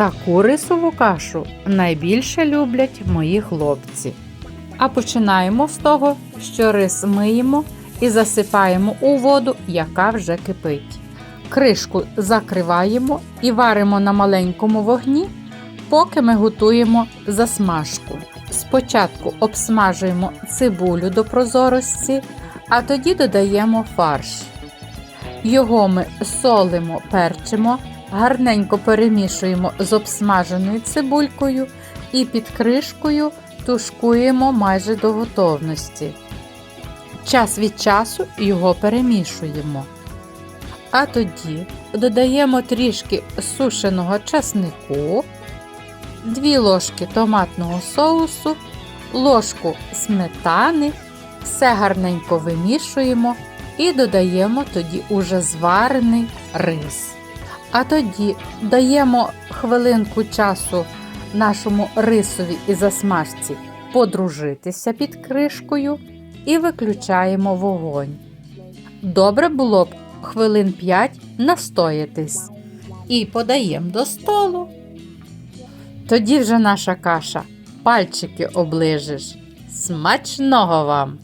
Таку рисову кашу найбільше люблять мої хлопці. А починаємо з того, що рис миємо і засипаємо у воду, яка вже кипить. Кришку закриваємо і варимо на маленькому вогні, поки ми готуємо засмажку. Спочатку обсмажуємо цибулю до прозорості, а тоді додаємо фарш. Його ми солимо, перчимо, гарненько перемішуємо з обсмаженою цибулькою і під кришкою тушкуємо майже до готовності. Час від часу його перемішуємо. А тоді додаємо трішки сушеного часнику, 2 ложки томатного соусу, ложку сметани, все гарненько вимішуємо і додаємо тоді уже зварений рис. А тоді даємо хвилинку часу нашому рисові і засмажці подружитися під кришкою і виключаємо вогонь. Добре було б хвилин 5 настоятись і подаємо до столу. Тоді вже наша каша пальчики оближеш. Смачного вам!